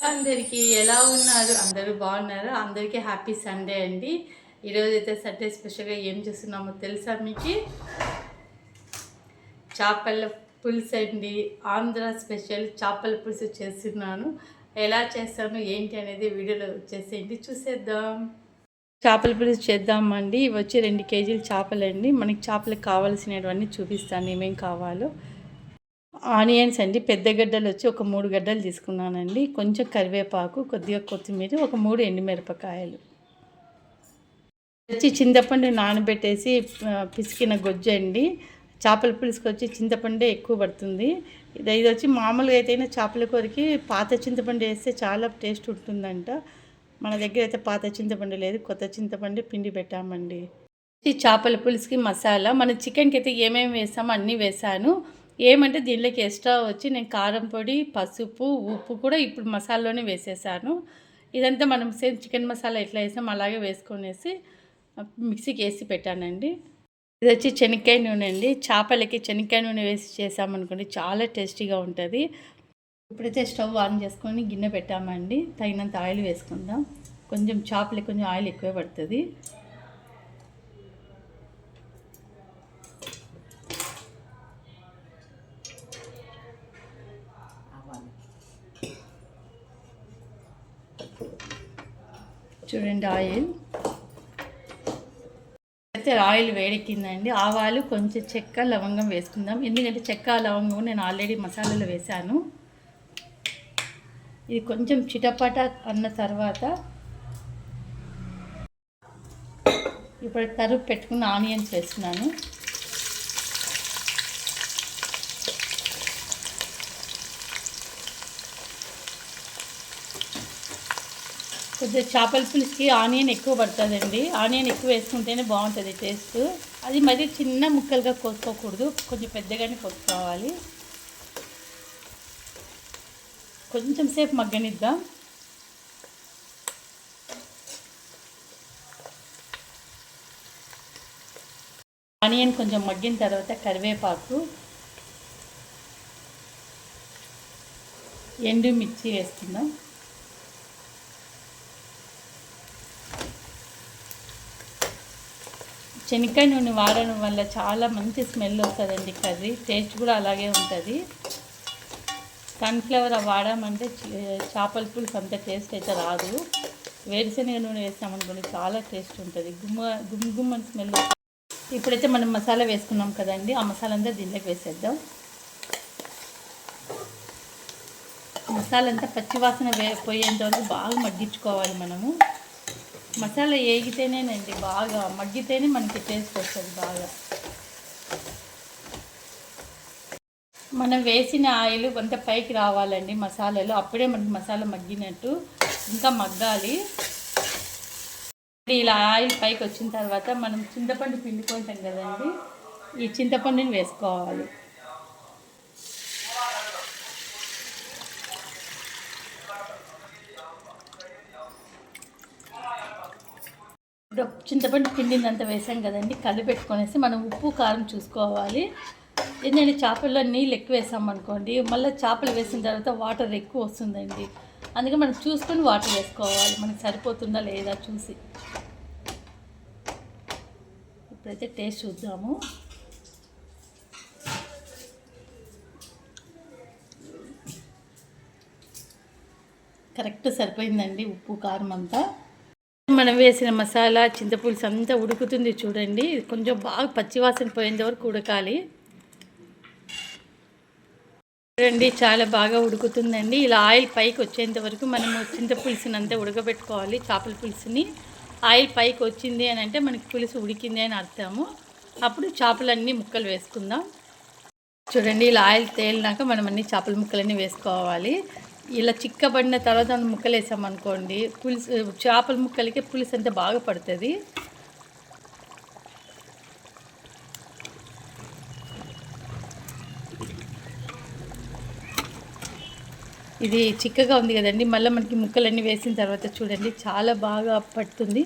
అందరికీ ఎలా ఉన్నారు? అందరూ బాగున్నారు? అందరికీ హ్యాపీ సండే అండి. ఈరోజు అయితే సండే స్పెషల్గా ఏం చేస్తున్నామో తెలుసా మీకు? చేపల పులుసు అండి. ఆంధ్ర స్పెషల్ చేపల పులుసు చేస్తున్నాను. ఎలా చేస్తాను ఏంటి అనేది వీడియోలో వచ్చేసేయండి చూసేద్దాం. చేపల పులుసు చేద్దామండి. ఇవి వచ్చి రెండు కేజీలు చేపలండి. మనకి చేపలకు కావాల్సినవన్నీ చూపిస్తాను ఏమేం కావాలో. ఆనియన్స్ అండి. పెద్ద గడ్డలు వచ్చి ఒక మూడు గడ్డలు తీసుకున్నానండి. కొంచెం కరివేపాకు కొద్దిగా కొత్తిమీర ఒక మూడు ఎండుమిరపకాయలు. వచ్చి చింతపండు నానబెట్టేసి పిసికిన గొజ్జు అండి. చేపల పులుసుకు వచ్చి చింతపండే ఎక్కువ పడుతుంది. ఇది ఇది వచ్చి మామూలుగా అయితే చేపల కూరకి పాత చింతపండు వేస్తే చాలా టేస్ట్ ఉంటుందంట. మన దగ్గర అయితే పాత చింతపండు లేదు కొత్త చింతపండు పిండి పెట్టామండి. చేపల పులుసుకి మసాలా మన చికెన్కి అయితే ఏమేమి వేసామో అన్నీ వేసాను ఏమంటే దీనిలోకి ఎక్స్ట్రా వచ్చి నేను కారం పొడి పసుపు ఉప్పు కూడా ఇప్పుడు మసాలాలోనే వేసేసాను. ఇదంతా మనం సేమ్ చికెన్ మసాలా ఎట్లా వేసాం అలాగే వేసుకొనేసి మిక్సీకి వేసి పెట్టానండి. ఇది వచ్చి శనక్కాయ నూనె అండి. చేపలకి శనక్కాయ నూనె వేసి చేసామనుకోండి చాలా టేస్టీగా ఉంటుంది. ఇప్పుడైతే స్టవ్ ఆన్ చేసుకొని గిన్నె పెట్టామండి. తగినంత ఆయిల్ వేసుకుందాం. కొంచెం చేపలకి కొంచెం ఆయిల్ ఎక్కువే పడుతుంది. చూడండి ఆయిల్. అయితే ఆయిల్ వేడెక్కిందండి. ఆవాలు కొంచెం చెక్క లవంగం వేసుకుందాం. ఎందుకంటే చెక్క లవంగం నేను ఆల్రెడీ మసాలాలో వేశాను ఇది కొంచెం చిటపట అన్న తర్వాత ఇప్పుడు తరుపు పెట్టుకున్న ఆనియన్స్ వేస్తున్నాను. కొద్దిగా చేపల పులుసుకి ఆనియన్ ఎక్కువ పడుతుందండి. ఆనియన్ ఎక్కువ వేసుకుంటేనే బాగుంటుంది టేస్ట్. అది మరి చిన్న ముక్కలుగా కోసుకోకూడదు. కొంచెం పెద్దగానే కోసుకోవాలి. కొంచెం సేపు మగ్గనిద్దాం. ఆనియన్ కొంచెం మగ్గిన తర్వాత కరివేపాకు ఎండుమిర్చి వేస్తున్నాం వేసుకుందాం. శనక్కాయ నూనె వాడడం వల్ల చాలా మంచి స్మెల్ వస్తుందండి కర్రీ. టేస్ట్ కూడా అలాగే ఉంటుంది. సన్ఫ్లవర్ వాడామంటే చేపల పులుసు అంత టేస్ట్ అయితే రాదు. వేరుశనగ నూనె వేసామనుకోండి చాలా టేస్ట్ ఉంటుంది. గుమ్మ గుమ్ గుమ్మని స్మెల్ ఇప్పుడైతే మనం మసాలా వేసుకున్నాం కదండి ఆ మసాలా అంతా దీంట్లోకి వేసేద్దాం. మసాలా అంతా పచ్చివాసన వే పోయేంత వరకు బాగా మగ్గించుకోవాలి మనము. మసాలా వేగితేనేనండి బాగా మగ్గితేనే మనకి టేస్ట్ వస్తుంది బాగా. మనం వేసిన ఆయిల్ కొంత పైకి రావాలండి మసాలాలు అప్పుడే మనకి మసాలా మగ్గినట్టు ఇంకా మగ్గాలి. ఇలా ఆయిల్ పైకి వచ్చిన తర్వాత మనం చింతపండు పిండుకుంటాం కదండి ఈ చింతపండుని వేసుకోవాలి. ఇప్పుడు చింతపండు పిండినంత వేసాం కదండి కలిపెట్టుకొనేసి మనం ఉప్పు కారం చూసుకోవాలి. ఏంటంటే చేపల్లో నీళ్ళు ఎక్కువ వేసాం అనుకోండి మళ్ళీ చేపలు వేసిన తర్వాత వాటర్ ఎక్కువ వస్తుందండి. అందుకే మనం చూసుకొని వాటర్ వేసుకోవాలి మనకి సరిపోతుందా లేదా చూసి. ఇప్పుడైతే టేస్ట్ చూద్దాము. కరెక్ట్ సరిపోయిందండి ఉప్పు కారం అంతా. మనం వేసిన మసాలా చింతపులుసు అంతా ఉడుకుతుంది చూడండి. కొంచెం బాగా పచ్చివాసన పోయేంత వరకు ఉడకాలి. చూడండి చాలా బాగా ఉడుకుతుందండి. ఇలా ఆయిల్ పైకి వచ్చేంత వరకు మనము చింతపులుసుని అంతా ఉడకబెట్టుకోవాలి చేపల పులుసుని. ఆయిల్ పైకి వచ్చింది అని అంటే మనకి పులుసు ఉడికింది అని అర్థము. అప్పుడు చేపలన్నీ ముక్కలు వేసుకుందాం. చూడండి ఇలా ఆయిల్ తేలినాక మనం అన్ని చేపల ముక్కలన్నీ వేసుకోవాలి. ఇలా చిక్కబడిన తర్వాత దాన్ని ముక్కలు వేసామనుకోండి పులుసు చేపల ముక్కలకి పులుసు అంతా బాగా పడుతుంది. ఇది చిక్కగా ఉంది కదండి మళ్ళీ మనకి ముక్కలన్నీ వేసిన తర్వాత చూడండి చాలా బాగా పడుతుంది.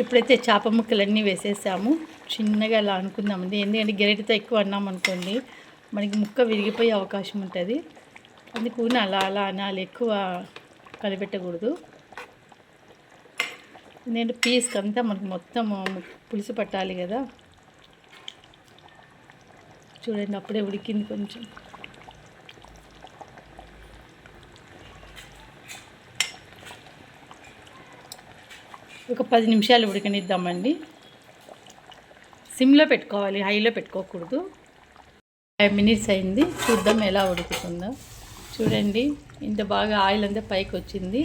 ఇప్పుడైతే చేప ముక్కలన్నీ వేసేసాము. చిన్నగా అలా అనుకుందామండి ఎందుకంటే గెరటితో ఎక్కువ అన్నాం అనుకోండి మనకి ముక్క విరిగిపోయే అవకాశం ఉంటుంది. అందుకు అలా అలా అనాలి ఎక్కువ కలిపెట్టకూడదు నేను పీస్కి అంతా మనకు మొత్తం పులుసు పట్టాలి కదా. చూడండి అప్పుడే ఉడికింది కొంచెం. ఒక పది నిమిషాలు ఉడకనిద్దామండి. సిమ్లో పెట్టుకోవాలి హైలో పెట్టుకోకూడదు. ఫైవ్ మినిట్స్ అయింది చూద్దాం ఎలా ఉడుకుతుందో. చూడండి ఇంత బాగా ఆయిల్ అంతా పైకి వచ్చింది.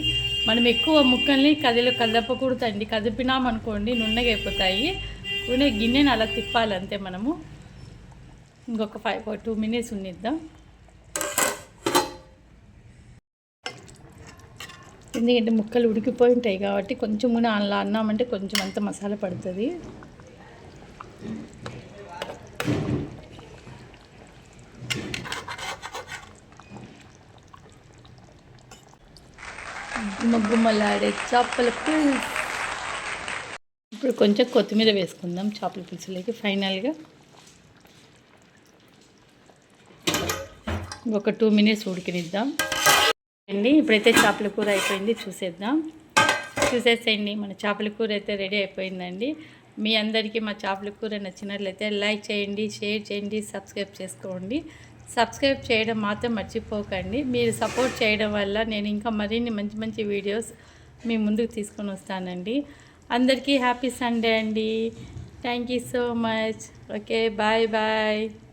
మనం ఎక్కువ ముక్కల్ని కదిలి కదపకూడదండి. కదిపినామనుకోండి నున్నగైపోతాయి అయిపోతాయి. గిన్నెని అలా తిప్పాలి అంతే మనము. ఇంకొక ఫైవ్ టూ మినిట్స్ ఉండిద్దాం ఎందుకంటే ముక్కలు ఉడికిపోయి ఉంటాయి కాబట్టి కొంచెం కూడా అలా అన్నామంటే కొంచెం అంత మసాలా పడుతుంది. గుమ్మగుమ్మలాడే చేపల పులుసు. ఇప్పుడు కొంచెం కొత్తిమీర వేసుకుందాం చేపల పులుసులోకి ఫైనల్గా. ఒక టూ మినిట్స్ ఉడికినిద్దాం. అండి ఇప్పుడైతే చేపల కూర అయిపోయింది చూసేద్దాం. చూసేసేయండి మన చేపల కూర అయితే రెడీ అయిపోయిందండి. మీ అందరికీ మా చేపల కూర నచ్చినట్లయితే లైక్ చేయండి షేర్ చేయండి సబ్స్క్రైబ్ చేసుకోండి. సబ్స్క్రైబ్ చేయడం మాత్రం మర్చిపోకండి. మీరు సపోర్ట్ చేయడం వల్ల నేను ఇంకా మరిన్ని మంచి మంచి వీడియోస్ మీ ముందుకు తీసుకొని వస్తానండి. అందరికీ హ్యాపీ సండే అండి. Thank you so much. Okay bye bye.